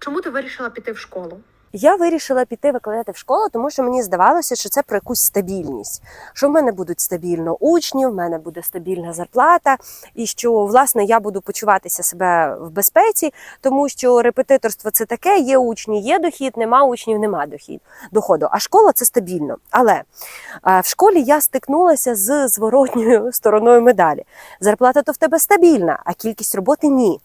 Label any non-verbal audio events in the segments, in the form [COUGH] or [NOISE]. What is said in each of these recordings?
Чому ти вирішила піти в школу? Я вирішила піти викладати в школу, тому що мені здавалося, що це про якусь стабільність. Що в мене будуть стабільно учні, в мене буде стабільна зарплата, і що власне я буду почуватися себе в безпеці, тому що репетиторство це таке: є учні, є дохід, нема учнів, нема дохід доходу. А школа це стабільно. Але е, в школі я стикнулася з зворотньою [LAUGHS] стороною медалі. Зарплата то в тебе стабільна, а кількість роботи ні.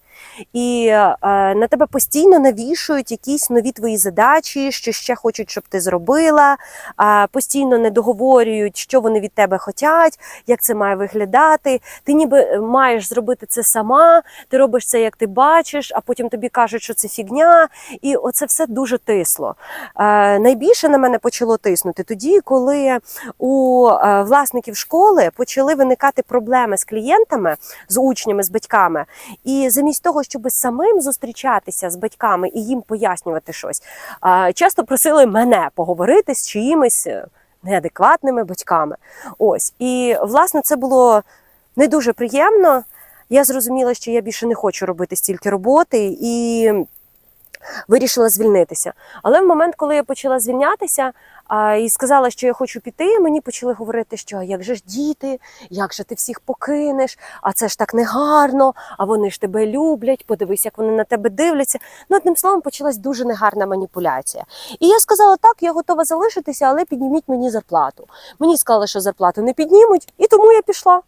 І е, на тебе постійно навішують якісь нові твої задачі, що ще хочуть, щоб ти зробила. А постійно не договорюють, що вони від тебе хочуть, як це має виглядати. Ти ніби маєш зробити це сама, ти робиш це, як ти бачиш, а потім тобі кажуть, що це фігня. І оце все дуже тисло. Е, найбільше на мене почало тиснути тоді, коли у е, власників школи почали виникати проблеми з клієнтами, з учнями, з батьками. І замість того, щоб самим зустрічатися з батьками і їм пояснювати щось, часто просили мене поговорити з чиїмись е, неадекватними батьками. Ось і власне це було не дуже приємно. Я зрозуміла, що я більше не хочу робити стільки роботи і вирішила звільнитися. Але в момент, коли я почала звільнятися а, і сказала, що я хочу піти, мені почали говорити, що як же ж діти, як же ти всіх покинеш, а це ж так негарно, а вони ж тебе люблять, подивись, як вони на тебе дивляться. Ну, одним словом, почалась дуже негарна маніпуляція. І я сказала, так, я готова залишитися, але підніміть мені зарплату. Мені сказали, що зарплату не піднімуть, і тому я пішла.